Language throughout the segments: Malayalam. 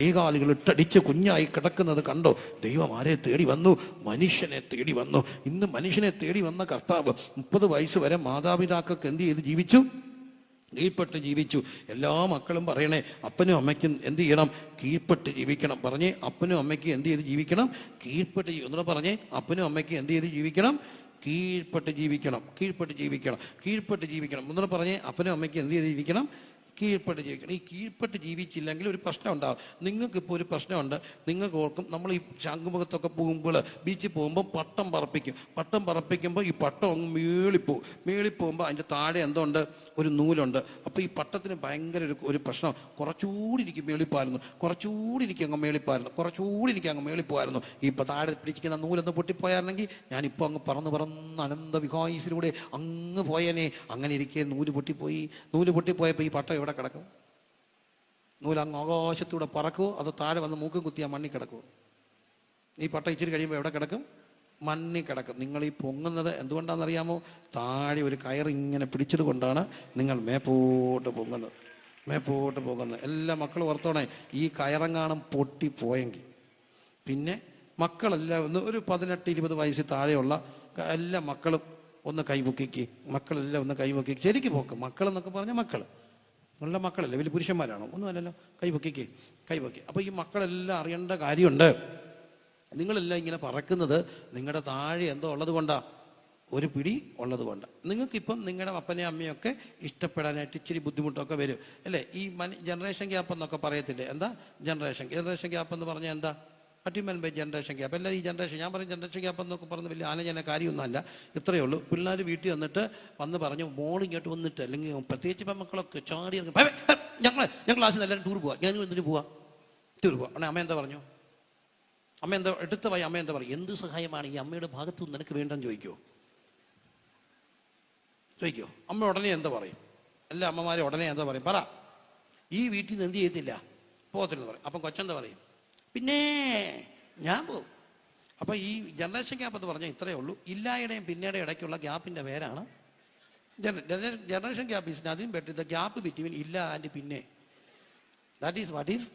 കൈകാലുകൾ ഇട്ടടിച്ച് കുഞ്ഞായി കിടക്കുന്നത് കണ്ടോ? ദൈവം ആരെ തേടി വന്നു? മനുഷ്യനെ തേടി വന്നു. ഇന്ന് മനുഷ്യനെ തേടി വന്ന കർത്താവ് മുപ്പത് വയസ്സ് വരെ മാതാപിതാക്കൾക്ക് എന്ത് ചെയ്ത്? ജീവിച്ചു. കീഴ്പ്പെട്ട് ജീവിച്ചു. എല്ലാ മക്കളും പറയണേ അപ്പനും അമ്മയ്ക്കും എന്ത് ചെയ്യണം? കീഴ്പ്പെട്ട് ജീവിക്കണം. പറഞ്ഞേ അപ്പനും അമ്മയ്ക്കും എന്ത് ചെയ്ത് ജീവിക്കണം? കീഴ്പ്പെട്ട് ഒന്നുകൂടെ പറഞ്ഞേ അപ്പനും അമ്മയ്ക്കും എന്ത് ചെയ്ത് ജീവിക്കണം? കീഴ്പ്പെട്ട് ജീവിക്കണം. കീഴ്പ്പെട്ട് ജീവിക്കണം. കീഴ്പ്പെട്ട് ജീവിക്കണം. ഒന്നുകൂടെ പറഞ്ഞേ അപ്പനും അമ്മയ്ക്കും എന്ത് ചെയ്ത് ജീവിക്കണം? കീഴ്പ്പെട്ട് ജീവിക്കണം. ഈ കീഴ്പ്പെട്ട് ജീവിച്ചില്ലെങ്കിൽ ഒരു പ്രശ്നം ഉണ്ടാകും നിങ്ങൾക്കിപ്പോൾ ഒരു പ്രശ്നമുണ്ട്. നിങ്ങൾക്ക് ഓർക്കും നമ്മൾ ഈ ശംഖുമുഖത്തൊക്കെ പോകുമ്പോൾ ബീച്ചിൽ പോകുമ്പോൾ പട്ടം പറപ്പിക്കും. പട്ടം പറപ്പിക്കുമ്പോൾ ഈ പട്ടം അങ്ങ് മേളിപ്പോവും. മേളിപ്പോകുമ്പോൾ അതിന്റെ താഴെ എന്തുണ്ട് ഒരു നൂലുണ്ട്. അപ്പോൾ ഈ പട്ടത്തിന് ഭയങ്കര ഒരു ഒരു പ്രശ്നം. കുറച്ചുകൂടി എനിക്ക് മേളിപ്പായിരുന്നു കുറച്ചുകൂടി എനിക്ക് അങ്ങ് മേളിപ്പായിരുന്നു കുറച്ചുകൂടി എനിക്ക് അങ്ങ് മേളിപ്പോയായിരുന്നു ഈ ഇപ്പം താഴെ പിടിച്ചിരിക്കുന്ന നൂലൊന്ന് പൊട്ടിപ്പോയായിരുന്നെങ്കിൽ ഞാനിപ്പോൾ അങ്ങ് പറന്ന് പറന്ന് അനന്ത വിഹായിസിലൂടെ അങ്ങ് പോയനെ. അങ്ങനെ ഇരിക്കെ നൂൽ പൊട്ടിപ്പോയി. നൂൽ പൊട്ടിപ്പോയപ്പോൾ ഈ പട്ടം എവിടെ കിടക്കും? നൂല അങ്ങ് ആകാശത്തൂടെ പറക്കുമോ അത് താഴെ വന്ന് മൂക്കും കുത്തിയാൽ മണ്ണിൽ കിടക്കുമോ ഈ പട്ട ഇച്ചിരി കഴിയുമ്പോൾ എവിടെ കിടക്കും? മണ്ണിൽ കിടക്കും. നിങ്ങൾ ഈ പൊങ്ങുന്നത് എന്തുകൊണ്ടാണെന്നറിയാമോ? താഴെ ഒരു കയർ ഇങ്ങനെ പിടിച്ചത് കൊണ്ടാണ് നിങ്ങൾ മേപ്പോട്ട് പൊങ്ങുന്നത്. മേപ്പോട്ട് പൊങ്ങുന്നത്. എല്ലാ മക്കളും ഓർത്തോണേ ഈ കയറങ്ങാണം പൊട്ടിപ്പോയെങ്കിൽ. പിന്നെ മക്കളെല്ലാം ഒന്ന് ഒരു പതിനെട്ട് ഇരുപത് വയസ്സിൽ താഴെയുള്ള എല്ലാ മക്കളും ഒന്ന് കൈപൊക്കിക്ക് മക്കളെല്ലാം ഒന്ന് കൈപൊക്കിക്ക് ശരിക്കും പോക്ക്. മക്കളെന്നൊക്കെ പറഞ്ഞാൽ മക്കൾ ഉള്ള മക്കളല്ലേ? വലിയ പുരുഷന്മാരാണോ? ഒന്നുമല്ലല്ലോ കൈപൊക്കിക്ക് കൈപൊക്കി അപ്പോൾ ഈ മക്കളെല്ലാം അറിയേണ്ട കാര്യമുണ്ട്. നിങ്ങളെല്ലാം ഇങ്ങനെ പറക്കുന്നത് നിങ്ങളുടെ താഴെ എന്തോ ഉള്ളത് കൊണ്ടാ. ഒരു പിടി ഉള്ളത് കൊണ്ട്. നിങ്ങൾക്കിപ്പം നിങ്ങളുടെ അപ്പനെയും അമ്മയൊക്കെ ഇഷ്ടപ്പെടാനായിട്ട് ഇച്ചിരി ബുദ്ധിമുട്ടൊക്കെ വരും. അല്ലേ? ഈ ജനറേഷൻ ഗ്യാപ്പ് എന്നൊക്കെ പറയത്തില്ലേ? എന്താ? ജനറേഷൻ ജനറേഷൻ ഗ്യാപ്പ് എന്ന് പറഞ്ഞാൽ എന്താ? അട്ടിമൻ ബൈ ജനറേഷൻ ഗ്യാപ്പ്. എല്ലാം ഈ ജനറേഷൻ ഞാൻ പറയും ജനറേഷൻ ഗ്യാപ്പ് എന്നൊക്കെ പറഞ്ഞ വലിയ ആലോചന കാര്യമൊന്നുമല്ല. ഇത്രയേ ഉള്ളൂ. പിള്ളേർ വീട്ടിൽ വന്നിട്ട് വന്ന് പറഞ്ഞു മോൾ ഇങ്ങോട്ട് വന്നിട്ട് അല്ലെങ്കിൽ പ്രത്യേകിച്ച് ഇപ്പം മക്കളൊക്കെ ചാടി ഇറങ്ങി, "ഭേ, ഭേ, ഞങ്ങൾ ഞങ്ങൾ ക്ലാസ്സിൽ എല്ലാവരും ടൂർ പോവാം. ഞാൻ എന്തിനു പോവാ. ടൂർ പോവാം. അമ്മ എന്താ പറഞ്ഞു? അമ്മ എന്താ എടുത്ത പോയി അമ്മ എന്താ പറയും? എന്ത് സഹായമാണ് ഈ അമ്മയുടെ ഭാഗത്തു നിന്ന് നിനക്ക് വേണ്ടെന്ന് ചോദിക്കോ? ചോദിക്കോ? അമ്മ ഉടനെ എന്താ പറയും? എല്ലാ അമ്മമാരെ ഉടനെ എന്താ പറയും? പറ. ഈ വീട്ടിൽ നിന്ന് എന്ത് ചെയ്തില്ല പോകത്തില്ലെന്ന് പറയും. അപ്പം കൊച്ചെന്താ പറയും? പിന്നെ ഞാൻ പോകും അപ്പോൾ ഈ ജനറേഷൻ ഗ്യാപ്പ് എന്ന് പറഞ്ഞാൽ ഇത്രയേ ഉള്ളൂ. ഇല്ലായുടെയും പിന്നീട് ഇടയ്ക്കുള്ള ഗ്യാപ്പിന്റെ പേരാണ് generation gap is nothing better the gap between ഇല്ല ആൻഡ് പിന്നെ. That is what is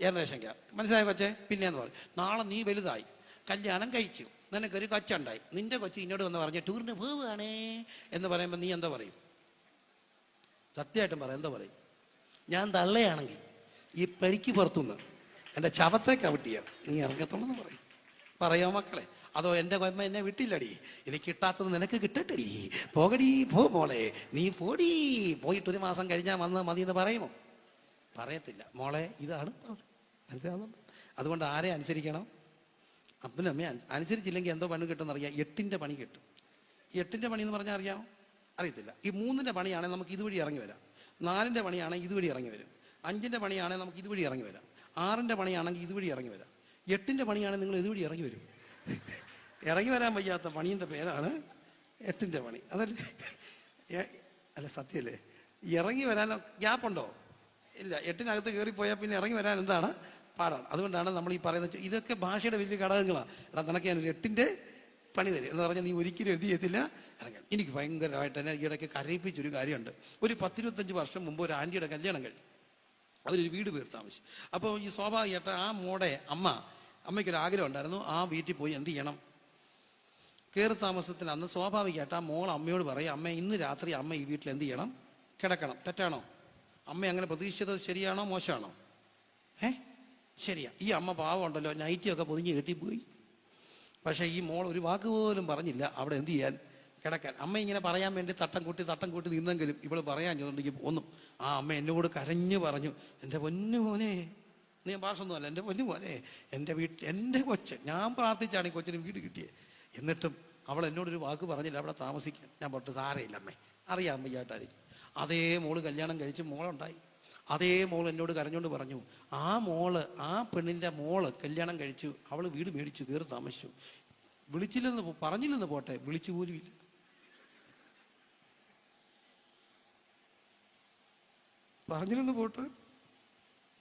generation gap മനസ്സിലായി കൊച്ചേ? പിന്നെ എന്ന് പറയും. നാളെ നീ വലുതായി. കല്യാണം കഴിച്ചു. നിനക്കൊരു കൊച്ചുണ്ടായി. നിന്റെ കൊച്ചു ഇന്നോട് വന്ന് പറഞ്ഞു ടൂറിന് പോവുകയാണേ എന്ന് പറയുമ്പോൾ നീ എന്താ പറയും? സത്യമായിട്ടും പറ എന്താ പറയും? ഞാൻ തള്ളയാണെങ്കിൽ ഈ പരിക്ക് പുറത്തുനിന്ന് എന്റെ ചവത്തെ കവിട്ടിയ. നീ ഇറങ്ങത്തുള്ളൂ പറയും. പറയോ മക്കളെ? അതോ എന്റെ കൊയമ്മ എന്നെ വിട്ടില്ലടി? എനിക്ക് കിട്ടാത്തത് നിനക്ക് കിട്ടട്ടടി. പോകടി പോ മോളെ. നീ പോടി. പോയിട്ട് ഒരു മാസം കഴിഞ്ഞാൽ വന്ന് മതി എന്ന് പറയുമോ? പറയത്തില്ല. മോളെ ഇതാണ് മനസ്സിലാവുന്നുണ്ട്? അതുകൊണ്ട് ആരെ അനുസരിക്കണം? അപ്പനും അമ്മയും അനുസരിച്ചില്ലെങ്കിൽ എന്തോ പണി കിട്ടുമെന്ന് അറിയാം. എട്ടിന്റെ പണി കിട്ടും. എട്ടിന്റെ പണി എന്ന് പറഞ്ഞാൽ അറിയാമോ? അറിയത്തില്ല. ഈ മൂന്നിന്റെ പണിയാണെങ്കിൽ നമുക്ക് ഇതുവഴി ഇറങ്ങി വരാം. നാലിന്റെ പണിയാണെങ്കിൽ ഇതുവഴി ഇറങ്ങി വരും. അഞ്ചിന്റെ പണിയാണെങ്കിൽ നമുക്ക് ഇതുവഴി ഇറങ്ങി വരാം. ആറിന്റെ പണിയാണെങ്കിൽ ഇതുവഴി ഇറങ്ങി വരാം. എട്ടിന്റെ പണിയാണെങ്കിൽ നിങ്ങൾ ഇതുവഴി ഇറങ്ങി വരും. ഇറങ്ങി വരാൻ വയ്യാത്ത പണീന്റെ പേരാണ് എട്ടിന്റെ പണി. അതല്ലേ? അല്ല സത്യമല്ലേ ഇറങ്ങി വരാൻ ഗ്യാപ്പുണ്ടോ ഇല്ല എട്ടിനകത്ത് കയറിപ്പോയാൽ പിന്നെ ഇറങ്ങി വരാൻ എന്താണ് പാടാണ്. അതുകൊണ്ടാണ് നമ്മൾ ഈ പറയുന്നത് ഇതൊക്കെ ഭാഷയുടെ വലിയ ഘടകങ്ങളാണ് എടാ നിനക്ക് ഞാനൊരു എട്ടിന്റെ പണി തരും. എന്ന് പറഞ്ഞാൽ നീ ഒരിക്കലും എന്ത് ചെയ്യത്തില്ല? ഇറങ്ങാൻ എനിക്ക് ഭയങ്കരമായിട്ട് തന്നെ ഈ ഇടയ്ക്ക് കരയിപ്പിച്ചൊരു കാര്യമുണ്ട്. ഒരു പത്തിരുപത്തഞ്ച് വർഷം മുമ്പ് ഒരു ആന്റിയുടെ കല്യാണം കഴിഞ്ഞു. അവരൊരു വീട് പേർ താമസിച്ചു. അപ്പോൾ ഈ സ്വാഭാവികമായിട്ട് ആ മോടെ അമ്മ അമ്മയ്ക്കൊരു ആഗ്രഹം ഉണ്ടായിരുന്നു ആ വീട്ടിൽ പോയി എന്ത് ചെയ്യണം? കയറി താമസത്തിൽ അന്ന് സ്വാഭാവികമായിട്ട് ആ മോൾ അമ്മയോട് പറയും അമ്മ ഇന്ന് രാത്രി അമ്മ ഈ വീട്ടിൽ എന്ത് ചെയ്യണം? കിടക്കണം. തെറ്റാണോ? അമ്മ അങ്ങനെ പ്രതീക്ഷിച്ചത് ശരിയാണോ മോശമാണോ? ഏ? ശരിയാ. ഈ അമ്മ പാവം ഉണ്ടല്ലോ നൈറ്റിയൊക്കെ പൊതിഞ്ഞ് കെട്ടിപ്പോയി പക്ഷേ ഈ മോൾ ഒരു വാക്ക് പോലും പറഞ്ഞില്ല അവിടെ എന്ത് ചെയ്യാൻ? കിടക്കാൻ. അമ്മ ഇങ്ങനെ പറയാൻ വേണ്ടി തട്ടം കൂട്ടി തട്ടം കൂട്ടി നിന്നെങ്കിലും ഇവൾ പറയാൻ ചോദിച്ചെങ്കിൽ പോന്നു. ആ അമ്മ എന്നോട് കരഞ്ഞു പറഞ്ഞു എന്റെ പൊന്നു മോനെ നീ ഭാഷൊന്നുമല്ല എന്റെ പൊന്നു മോനെ എന്റെ വീട്ടിൽ എന്റെ കൊച്ച് ഞാൻ പ്രാർത്ഥിച്ചാണ് ഈ കൊച്ചിന് വീട് കിട്ടിയത് എന്നിട്ടും അവൾ എന്നോടൊരു വാക്ക് പറഞ്ഞില്ല അവിടെ താമസിക്കാൻ. ഞാൻ പറഞ്ഞു സാരയില്ല അമ്മേ അറിയാം അമ്മയ്യായിട്ടായിരിക്കും അതേ മോൾ കല്യാണം കഴിച്ച് മോളുണ്ടായി. അതേ മോൾ എന്നോട് കരഞ്ഞുകൊണ്ട് പറഞ്ഞു ആ മോൾ ആ പെണ്ണിന്റെ മോൾ കല്യാണം കഴിച്ചു അവൾ വീട് മേടിച്ചു കയറി താമസിച്ചു. വിളിച്ചില്ലെന്ന് പറഞ്ഞില്ലെന്ന് പോട്ടെ വിളിച്ചു പോലും ഇല്ല പറഞ്ഞില്ലെന്ന് പോട്ട്.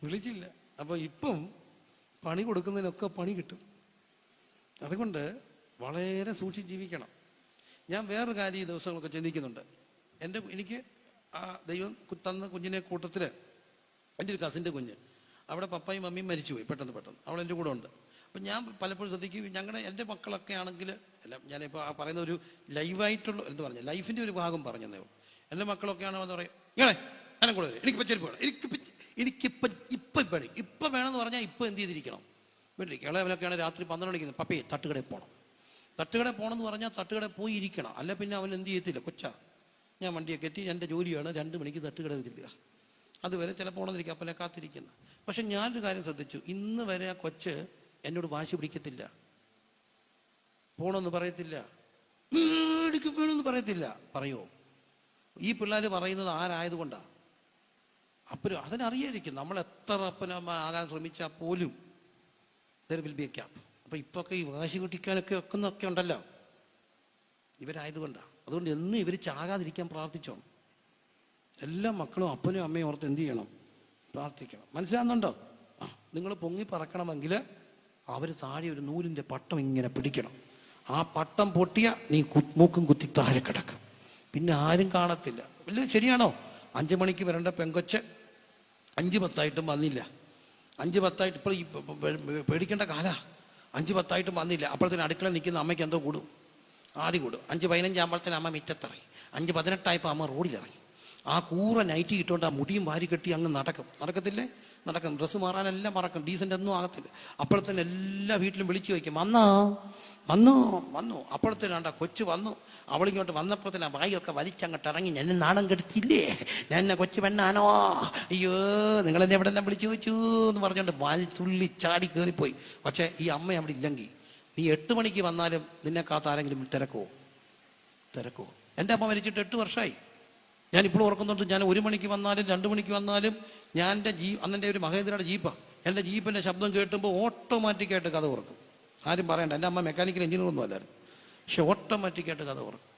വിളിച്ചില്ല. അപ്പോൾ ഇപ്പം പണി കൊടുക്കുന്നതിനൊക്കെ പണി കിട്ടും. അതുകൊണ്ട് വളരെ സൂക്ഷിച്ച് ജീവിക്കണം. ഞാൻ വേറൊരു കാര്യം ഈ ദിവസങ്ങളൊക്കെ ചിന്തിക്കുന്നുണ്ട്. എന്റെ എനിക്ക് ആ ദൈവം തന്ന കുഞ്ഞിനെ കൂട്ടത്തിൽ എന്റെ ഒരു കസിന്റെ കുഞ്ഞ് അവിടെ പപ്പയും മമ്മിയും മരിച്ചുപോയി പെട്ടെന്ന് പെട്ടെന്ന്. അവൾ എന്റെ കൂടെ ഉണ്ട്. അപ്പം ഞാൻ പലപ്പോഴും ശ്രദ്ധിക്കും ഞങ്ങളുടെ എന്റെ മക്കളൊക്കെ ആണെങ്കിൽ അല്ല ഞാനിപ്പോൾ ആ പറയുന്ന ഒരു ലൈവായിട്ടുള്ള എന്ത് പറഞ്ഞ ലൈഫിന്റെ ഒരു ഭാഗം പറഞ്ഞതേ ഉള്ളൂ. എന്റെ മക്കളൊക്കെ എന്ന് പറയും ഇങ്ങനെ ഞാനും കൂടെ വരും. എനിക്ക് ചെരുപ്പ് വേണം എനിക്ക് എനിക്കിപ്പം ഇപ്പം വേണം ഇപ്പം വേണമെന്ന് പറഞ്ഞാൽ ഇപ്പം എന്ത് ചെയ്തിരിക്കണം? വീട്ടിലേക്ക് ഇളയവനൊക്കെയാണ് രാത്രി പന്ത്രണ്ട് മണിക്ക് പപ്പേ തട്ടുകടയിൽ പോകണം തട്ടുകടയിൽ പോകണമെന്ന് പറഞ്ഞാൽ തട്ടുകടയിൽ പോയി ഇരിക്കണം. അല്ല പിന്നെ അവൻ എന്ത് ചെയ്യത്തില്ല? കൊച്ച ഞാൻ വണ്ടിയെ കയറ്റി എന്റെ ജോലിയാണ് രണ്ട് മണിക്ക് തട്ടുകടയിൽ തിരിക്കുക. അതുവരെ ചിലപ്പോൾ ഉണർന്നിരിക്കുക അപ്പം ഞാൻ കാത്തിരിക്കുന്നു. പക്ഷെ ഞാനൊരു കാര്യം ശ്രദ്ധിച്ചു. ഇന്ന് വരെ ആ കൊച്ച് എന്നോട് വാശി പിടിക്കത്തില്ല. പോണമെന്ന് പറയത്തില്ല. "ഉം, എനിക്ക് വേണമെന്ന് പറയത്തില്ല. പറയോ? ഈ പിള്ളേർ പറയുന്നത് ആരായതുകൊണ്ടാണ് അപ്പനും അതിനറിയായിരിക്കും നമ്മൾ എത്ര അപ്പനമാകാൻ ശ്രമിച്ചാൽ പോലും there will be a gap അപ്പൊ ഇപ്പൊക്കെ ഈ വാശി കുട്ടിക്കാനൊക്കെ ഒക്കുന്നൊക്കെ ഉണ്ടല്ലോ. ഇവരായതുകൊണ്ടാണ് അതുകൊണ്ട് എന്നും ഇവർ ചാകാതിരിക്കാൻ പ്രാർത്ഥിച്ചോണം. എല്ലാ മക്കളും അപ്പനും അമ്മയും ഓർത്ത് എന്ത് ചെയ്യണം? പ്രാർത്ഥിക്കണം. മനസ്സിലാകുന്നുണ്ടോ നിങ്ങൾ പൊങ്ങി പറക്കണമെങ്കിൽ അവർ താഴെ ഒരു നൂലിന്റെ പട്ടം ഇങ്ങനെ പിടിക്കണം. ആ പട്ടം പൊട്ടിയ നീ മൂക്കും കുത്തി താഴെ കിടക്കും. പിന്നെ ആരും കാണത്തില്ല. വലിയ ശരിയാണോ? അഞ്ചു മണിക്ക് വരേണ്ട പെങ്കൊച്ച് അഞ്ച് പത്തായിട്ടും വന്നില്ല. അഞ്ച് പത്തായിട്ട് ഇപ്പോൾ ഈ പേടിക്കേണ്ട കാലാ. അഞ്ച് പത്തായിട്ടും വന്നില്ല. അപ്പോഴത്തേന് അടുക്കള നിൽക്കുന്ന അമ്മയ്ക്ക് എന്തോ കൂടും. ആദ്യം കൂടും. അഞ്ച് പതിനഞ്ചാകുമ്പോഴത്തേന് അമ്മ മിറ്റത്തിറങ്ങി. അഞ്ച് പതിനെട്ടായപ്പോൾ അമ്മ റോഡിലിറങ്ങി. ആ കൂറ നൈറ്റി ഇട്ടുകൊണ്ട് ആ മുടിയും വാരി കെട്ടി അങ്ങ് നടക്കും. നടക്കത്തില്ലേ? നടക്കും. ഡ്രസ്സ് മാറാനെല്ലാം മറക്കും. ഡീസന്റ് ഒന്നും ആകത്തില്ല. അപ്പോഴത്തേന് എല്ലാ വീട്ടിലും വിളിച്ചു വയ്ക്കും വന്നോ? വന്നു? വന്നു. അപ്പോഴത്തേനാണ്ട കൊച്ചു വന്നു. അവളിങ്ങോട്ട് വന്നപ്പോഴത്തേന് വായൊക്കെ വലിച്ചങ്ങോട്ട് ഇറങ്ങി ഞാൻ നാണം കെടുത്തില്ലേ ഞാൻ എന്നെ കൊച്ചു പെണ്ണാനോ അയ്യോ നിങ്ങൾ എന്നെ എവിടെ എല്ലാം വിളിച്ചു വെച്ചു എന്ന് പറഞ്ഞുകൊണ്ട് വലി തുള്ളി ചാടി കയറിപ്പോയി പക്ഷേ ഈ അമ്മ അവിടെ ഇല്ലെങ്കിൽ നീ എട്ട് മണിക്ക് വന്നാലും നിന്നെ കാത്ത് ആരെങ്കിലും തിരക്കോ തിരക്കോ എന്റെ അമ്മ മരിച്ചിട്ട് എട്ട് വർഷമായി. ഞാൻ ഇപ്പോൾ ഓർക്കുന്നുണ്ട് ഞാൻ ഒരു മണിക്ക് വന്നാലും രണ്ട് മണിക്ക് വന്നാലും ഞാൻ എന്റെ ജീ അന്നെന്റെ ഒരു മഹേന്ദ്രയുടെ ജീപ്പാണ് എന്റെ ജീപ്പിന്റെ ശബ്ദം കേട്ടുമ്പോൾ ഓട്ടോമാറ്റിക്കായിട്ട് കഥ ഓർക്കും. ആരും പറയണ്ട എന്റെ അമ്മ മെക്കാനിക്കൽ എഞ്ചിനീയർ ഒന്നും അല്ലായിരുന്നു. പക്ഷെ ഓട്ടോമാറ്റിക്കായിട്ട് കഥ ഓർക്കും.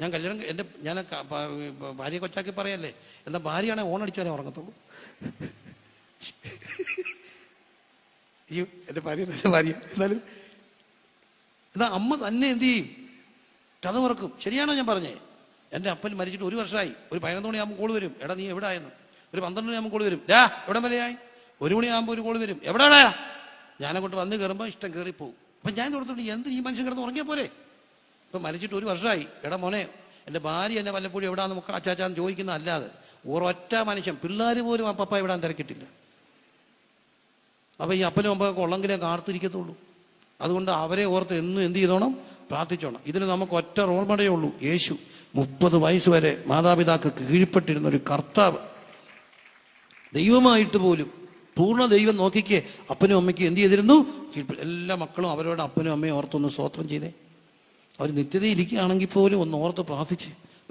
ഞാൻ കല്യാണം എന്റെ ഞാൻ ഭാര്യ കൊച്ചാക്കി പറയല്ലേ എന്താ ഭാര്യയാണെ ഓണടിച്ചാലേ ഉറങ്ങത്തുള്ളൂ. അയ്യോ എന്റെ ഭാര്യ നല്ല ഭാര്യ. എന്നാലും എന്നാ അമ്മ തന്നെ എന്ത് ചെയ്യും? കഥ ഉറക്കും ശരിയാണോ ഞാൻ പറഞ്ഞേ? എന്റെ അപ്പൻ മരിച്ചിട്ട് ഒരു വർഷമായി. ഒരു പതിനൊന്ന് മണിയാകുമ്പോൾ കോൾ വരും. എടാ നീ എവിടെ ആയെന്ന് ഒരു പന്ത്രണ്ട് മണിയാകുമ്പോൾ കോൾ വരും. ഡാ എവിടെ വരെയായി ഒരു മണിയാകുമ്പോൾ ഒരു കോൾ വരും. എവിടെയാടാ ഞാനങ്ങോട്ട് വന്ന് കയറുമ്പോൾ ഇഷ്ടം കയറിപ്പോവും അപ്പം ഞാൻ തോർത്തോണ്ട് എന്ത് ഈ മനുഷ്യൻ കിടന്ന് ഉറങ്ങിയ പോലെ ഇപ്പം മരിച്ചിട്ട് ഒരു വർഷമായി. എടാ മോനെ എന്റെ ഭാര്യ എന്നെ വല്ലപ്പോഴും എവിടാന്ന് മക്കൾ അച്ചാച്ചാന്ന് ചോദിക്കുന്ന അല്ലാതെ ഒരൊറ്റ മനുഷ്യൻ പിള്ളേർ പോലും അപ്പപ്പ എവിടാൻ തിരക്കിട്ടില്ല. അപ്പോൾ ഈ അപ്പനും അമ്മയൊക്കെ ഉള്ളെങ്കിലേ കാർത്തിരിക്കത്തുള്ളൂ അതുകൊണ്ട് അവരെ ഓർത്ത് എന്നും എന്ത് ചെയ്തോണം? പ്രാർത്ഥിച്ചോണം. ഇതിന് നമുക്ക് ഒറ്റ റോൾ മോഡലേ ഉള്ളൂ. യേശു മുപ്പത് വയസ്സ് വരെ മാതാപിതാക്കൾക്ക് കീഴ്പ്പെട്ടിരുന്ന ഒരു കർത്താവ്. ദൈവമായിട്ട് പോലും പൂർണ ദൈവം നോക്കിക്കേ അപ്പനും അമ്മയ്ക്ക് എന്ത് ചെയ്തിരുന്നു? എല്ലാ മക്കളും അവരോട് അപ്പനും അമ്മയും ഓർത്തൊന്ന് സ്തോത്രം ചെയ്തേ. അവർ നിത്യത ഇരിക്കുകയാണെങ്കിൽ പോലും ഒന്ന് ഓർത്ത് പ്രാർത്ഥിച്ച്.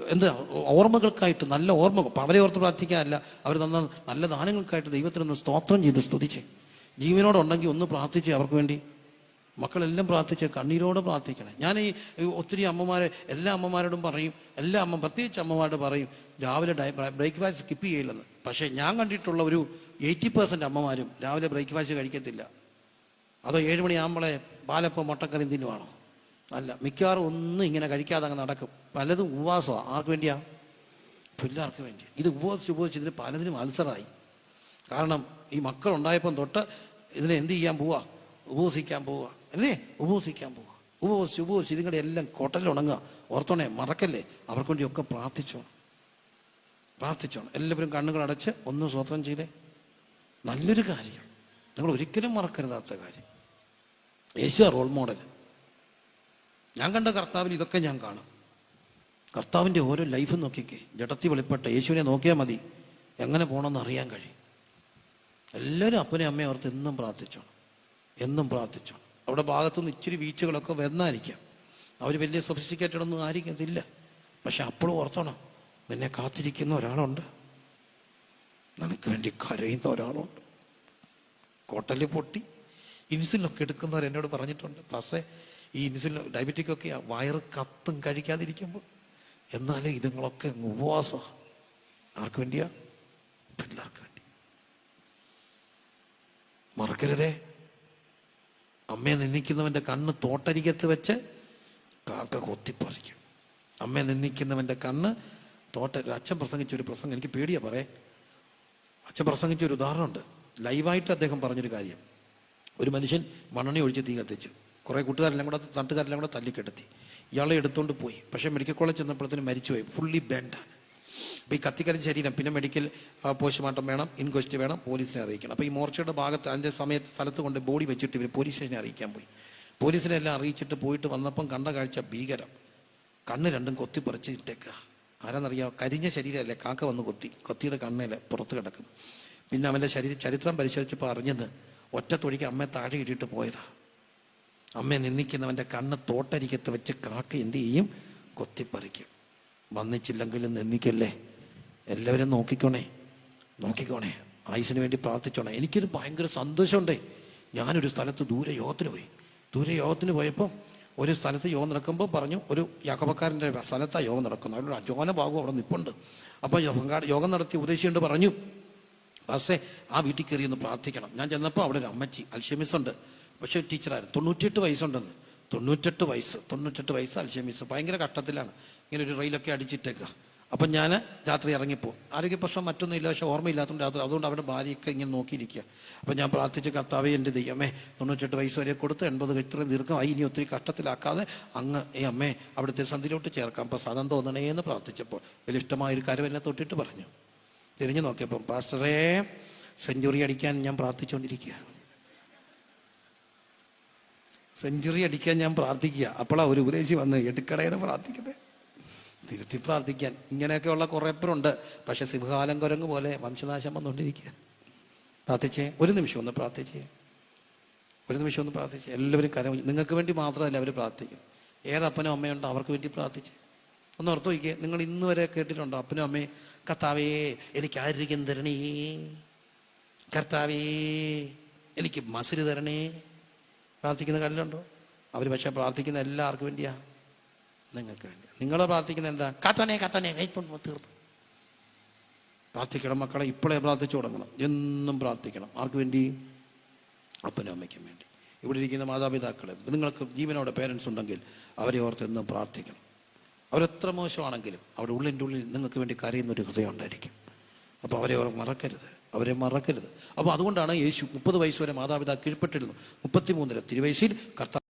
എന്ത് ഓർമ്മകൾക്കായിട്ട് നല്ല ഓർമ്മ. അവരെ ഓർത്ത് പ്രാർത്ഥിക്കാനല്ല. അവർ തന്ന നല്ല ദാനങ്ങൾക്കായിട്ട് ദൈവത്തിനൊന്ന് സ്തോത്രം ചെയ്ത് സ്തുതിച്ച്. ജീവനോടുണ്ടെങ്കിൽ ഒന്ന് പ്രാർത്ഥിച്ച് അവർക്ക് വേണ്ടി മക്കളെല്ലാം പ്രാർത്ഥിച്ച് കണ്ണീരോടെ പ്രാർത്ഥിക്കണേ. ഞാൻ ഈ ഒത്തിരി അമ്മമാരെ എല്ലാ അമ്മമാരോടും പറയും എല്ലാ അമ്മ പ്രത്യേകിച്ച് അമ്മമാരോട് പറയും രാവിലെ ബ്രേക്ക്ഫാസ്റ്റ് സ്കിപ്പ് ചെയ്യില്ലെന്ന്. പക്ഷേ ഞാൻ കണ്ടിട്ടുള്ള ഒരു എയ്റ്റി പെർസെന്റ് അമ്മമാരും രാവിലെ ബ്രേക്ക്ഫാസ്റ്റ് കഴിക്കത്തില്ല. അതോ ഏഴ് മണിയാകുമ്പോളെ പാലപ്പം മുട്ടക്കറി എന്തിനുമാണോ അല്ല മിക്കവാറും ഒന്നും ഇങ്ങനെ കഴിക്കാതെ അങ്ങ് നടക്കും. പലതും ഉപവാസമാണ് ആർക്ക് വേണ്ടിയാ? പിള്ളേർക്ക് വേണ്ടി. ഇത് ഉപവസിച്ച് ഉപവസിച്ച് ഇതിന് പലതിനും അൾസറായി. കാരണം ഈ മക്കൾ ഉണ്ടായപ്പം തൊട്ട് ഇതിനെ എന്ത് ചെയ്യാൻ പോവാ? ഉപവസിക്കാൻ പോവുക. അല്ലേ? ഉപവസിക്കാൻ പോവുക. ഉപവസിച്ച് ഉപവസിച്ച് ഇതിങ്ങളുടെ എല്ലാം കൊട്ടലുണങ്ങുക ഓർത്തോണേ മറക്കല്ലേ? അവർക്ക് വേണ്ടിയൊക്കെ പ്രാർത്ഥിച്ചോണം. പ്രാർത്ഥിച്ചോണം. എല്ലാവരും കണ്ണുകൾ അടച്ച് ഒന്ന് സ്വത്രം ചെയ്തേ. നല്ലൊരു കാര്യം. നിങ്ങൾ ഒരിക്കലും മറക്കരുതാത്ത കാര്യം. യേശു റോൾ മോഡൽ ഞാൻ കണ്ട കർത്താവിൽ ഇതൊക്കെ ഞാൻ കാണും. കർത്താവിന്റെ ഓരോ ലൈഫും നോക്കിക്കേ. ജഡത്തി വെളിപ്പെട്ട യേശുവിനെ നോക്കിയാൽ മതി. എങ്ങനെ പോകണമെന്ന് അറിയാൻ കഴിയും. എല്ലാവരും അപ്പനെ അമ്മയും ഓർത്ത് എന്നും പ്രാർത്ഥിച്ചോണം. എന്നും പ്രാർത്ഥിച്ചു. അവിടെ ഭാഗത്തുനിന്ന് ഇച്ചിരി വീഴ്ചകളൊക്കെ വന്നായിരിക്കാം. അവർ വലിയ സൊഫിസ്റ്റിക്കേറ്റഡ് ഒന്നും ആയിരിക്കത്തില്ല. പക്ഷെ അപ്പോഴും ഓർത്തണം നിന്നെ കാത്തിരിക്കുന്ന ഒരാളുണ്ട്. നിനക്ക് വേണ്ടി കരയുന്ന ഒരാളുണ്ട്. കോട്ടൽ പൊട്ടി. ഇൻസുലിനൊക്കെ എടുക്കുന്നവർ എന്നോട് പറഞ്ഞിട്ടുണ്ട് പക്ഷേ ഈ ഇൻസുലിൻ ഡയബറ്റിക് ഒക്കെ വയറ് കത്തും കഴിക്കാതിരിക്കുമ്പോൾ എന്നാലേ ഇതുങ്ങളൊക്കെ ഉപവാസം. ആർക്ക് വേണ്ടിയാ? പിള്ളേർക്ക് വേണ്ടി. മറക്കരുതേ. അമ്മയെ നിന്ദിക്കുന്നവന്റെ കണ്ണ് തോട്ടരികത്ത് വെച്ച് കാക്ക കൊത്തിപ്പറിക്കും. അമ്മയെ നിന്ദിക്കുന്നവന്റെ കണ്ണ് തോട്ട അച്ഛൻ പ്രസംഗിച്ച ഒരു പ്രസംഗം എനിക്ക് പേടിയാ പറയേ. അച്ഛൻ പ്രസംഗിച്ച ഒരു ഉദാഹരണമുണ്ട്. ലൈവായിട്ട് അദ്ദേഹം പറഞ്ഞൊരു കാര്യം. ഒരു മനുഷ്യൻ മണ്ണെണ്ണ ഒഴിച്ച് തീ കത്തിച്ചു. കുറേ കൂട്ടുകാരെല്ലാം കൂടെ തട്ടുകാരെല്ലാം കൂടെ തല്ലിക്കെടുത്തി. ഇയാളെ എടുത്തുകൊണ്ട് പോയി. പക്ഷേ മെഡിക്കൽ കോളേജ് ചെന്നപ്പോഴത്തേന് മരിച്ചുപോയി. ഫുള്ളി ബാൻഡാണ് അപ്പോൾ ഈ കത്തിക്കരഞ്ഞ ശരീരം പിന്നെ മെഡിക്കൽ പോസ്റ്റ്മോർട്ടം വേണം ഇൻക്വസ്റ്റ് വേണം പോലീസിനെ അറിയിക്കണം. അപ്പോൾ ഈ മോർച്ചയുടെ ഭാഗത്ത് അതിന്റെ സമയത്ത് സ്ഥലത്ത് കൊണ്ട് ബോഡി വെച്ചിട്ട് ഇവർ പോലീസ് സ്റ്റേഷനെ അറിയിക്കാൻ പോയി. പോലീസിനെ എല്ലാം അറിയിച്ചിട്ട് പോയിട്ട് വന്നപ്പം കണ്ട കാഴ്ച ഭീകരം. കണ്ണ് രണ്ടും കൊത്തി പറിച്ച് ഇട്ടേക്കുക ആരാന്നറിയാം കരിഞ്ഞ ശരീരമല്ലേ കാക്ക വന്ന് കൊത്തി. കൊത്തിയുടെ കണ്ണിൽ പുറത്ത് കിടക്കും. പിന്നെ അവന്റെ ശരീര ചരിത്രം പരിശോധിച്ചപ്പോൾ അറിഞ്ഞത് ഒറ്റ തൊഴിക്ക് അമ്മയെ താഴെ ഇട്ടിട്ട് പോയതാ. അമ്മയെ നിന്ദിക്കുന്നവന്റെ കണ്ണ് തോട്ടരിക്കത്ത് വെച്ച് കാക്ക എന്ത് ചെയ്യും? കൊത്തിപ്പറിക്കും. വന്നിച്ചില്ലെങ്കിലും നിന്ദിക്കല്ലേ? എല്ലാവരും നോക്കിക്കോണേ. നോക്കിക്കോണേ. ആയുസിന് വേണ്ടി പ്രാർത്ഥിച്ചോണേ. എനിക്കൊരു ഭയങ്കര സന്തോഷമുണ്ടേ. ഞാനൊരു സ്ഥലത്ത് ദൂരെ യോഗത്തിന് പോയി. ദൂരെ യോഗത്തിന് പോയപ്പോൾ ഒരു സ്ഥലത്ത് യോഗം നടക്കുമ്പോൾ പറഞ്ഞു ഒരു യാക്കോബക്കാരന്റെ സ്ഥലത്താണ് യോഗം നടക്കുന്നത്. അവിടെ അജോന ഭാഗവും അവിടെ നിപ്പുണ്ട്. അപ്പോൾ യോഗം നടത്തി ഉപദേശിച്ചുകൊണ്ട് പറഞ്ഞു പക്ഷേ ആ വീട്ടിൽ കയറി ഒന്ന് പ്രാർത്ഥിക്കണം. ഞാൻ ചെന്നപ്പോൾ അവിടെ ഒരു അമ്മച്ചി അൽഷമിസ് ഉണ്ട് പക്ഷേ ടീച്ചറായിരുന്നു. തൊണ്ണൂറ്റിയെട്ട് വയസ്സുണ്ടെന്ന്. തൊണ്ണൂറ്റെട്ട് വയസ്സ്. തൊണ്ണൂറ്റെട്ട് വയസ്സ് അൽഷമിസ്. ഭയങ്കര കട്ടത്തിലാണ് ഇങ്ങനെ ഒരു റെയിലൊക്കെ അടിച്ചിട്ടേക്കുക അപ്പം ഞാൻ രാത്രി ഇറങ്ങിപ്പോവും ആരോഗ്യ പ്രശ്നം മറ്റൊന്നും ഇല്ല പക്ഷെ ഓർമ്മയില്ലാത്തതുകൊണ്ട് രാത്രി അതുകൊണ്ട് അവിടെ ഭാര്യയൊക്കെ ഇങ്ങനെ നോക്കിയിരിക്കുക. അപ്പം ഞാൻ പ്രാർത്ഥിച്ച് കർത്താവേ എന്റെ ദൈവമേ തൊണ്ണൂറ്റെട്ട് വയസ്സ് വരെ കൊടുത്ത് എൺപത് ഇത്രയും ദീർഘമായി ഇനി ഒത്തിരി കഷ്ടത്തിലാക്കാതെ അങ്ങ് ഈ അമ്മേ അവിടുത്തെ സന്ധിയിലോട്ട് ചേർക്കാം. അപ്പം സദം തോന്നണേ എന്ന് പ്രാർത്ഥിച്ചപ്പോൾ വലിയ ഇഷ്ടമായൊരു കാര്യം എന്നെ തൊട്ടിട്ട് പറഞ്ഞു. തിരിഞ്ഞു നോക്കിയപ്പം പാസ്റ്ററേ സെഞ്ചുറി അടിക്കാൻ ഞാൻ പ്രാർത്ഥിച്ചുകൊണ്ടിരിക്കുക സെഞ്ചുറി അടിക്കാൻ ഞാൻ പ്രാർത്ഥിക്കുക. അപ്പോളാ ഒരു ഉപദേശി വന്ന് എടുക്കടേന്ന് പ്രാർത്ഥിക്കുന്നത് തിരുത്തി പ്രാർത്ഥിക്കാൻ ഇങ്ങനെയൊക്കെയുള്ള കുറേ പേരുണ്ട്. പക്ഷെ സിംഹകാലം കുരങ്ങ് പോലെ വംശനാശം വന്നുകൊണ്ടിരിക്കുക. പ്രാർത്ഥിച്ചേ. ഒരു നിമിഷം ഒന്ന് പ്രാർത്ഥിച്ചേ. ഒരു നിമിഷം ഒന്ന് പ്രാർത്ഥിച്ച്. എല്ലാവരും കരം നിങ്ങൾക്ക് വേണ്ടി മാത്രമല്ല അവർ പ്രാർത്ഥിക്കും ഏതപ്പനും അമ്മയുണ്ടോ അവർക്ക് വേണ്ടി പ്രാർത്ഥിച്ച്. ഒന്ന് ഓർത്ത് നോക്കിയേ നിങ്ങൾ ഇന്ന് വരെ കേട്ടിട്ടുണ്ടോ? അപ്പനും അമ്മയും? കർത്താവേ എനിക്ക് ആരോഗ്യം തരണേ. കർത്താവേ എനിക്ക് മസിൽ തരണേ. പ്രാർത്ഥിക്കുന്ന കണ്ടിട്ടുണ്ടോ അവർ പക്ഷേ പ്രാർത്ഥിക്കുന്ന എല്ലാവർക്കും വേണ്ടിയാ. നിങ്ങൾക്ക് വേണ്ടി നിങ്ങൾ പ്രാർത്ഥിക്കുന്നത് എന്താ? കാത്തോനെ കാത്തോനെ കൈപ്പൊണ്ട് തീർത്ത് പ്രാർത്ഥിക്കണം മക്കളെ ഇപ്പോഴേ പ്രാർത്ഥിച്ചു തുടങ്ങണം. എന്നും പ്രാർത്ഥിക്കണം. ആർക്ക് വേണ്ടി? അപ്പനും അമ്മയ്ക്കും വേണ്ടി. ഇവിടെ ഇരിക്കുന്ന മാതാപിതാക്കളെ നിങ്ങൾക്ക് ജീവനോടെ പേരൻസ് ഉണ്ടെങ്കിൽ അവരെ ഓർത്ത് എന്നും പ്രാർത്ഥിക്കണം. അവരെത്ര മോശമാണെങ്കിലും അവിടെ ഉള്ളിന്റെ ഉള്ളിൽ നിങ്ങൾക്ക് വേണ്ടി കരയുന്ന ഒരു ഹൃദയം ഉണ്ടായിരിക്കും. അപ്പോൾ അവരെ അവർ മറക്കരുത്. അവരെ മറക്കരുത്. അപ്പോൾ അതുകൊണ്ടാണ് യേശു മുപ്പത് വയസ്സ് വരെ മാതാപിതാ കീഴ്പ്പെട്ടിരുന്നു. മുപ്പത്തിമൂന്നിലെ തിരുവയസ്സിൽ കർത്താവ്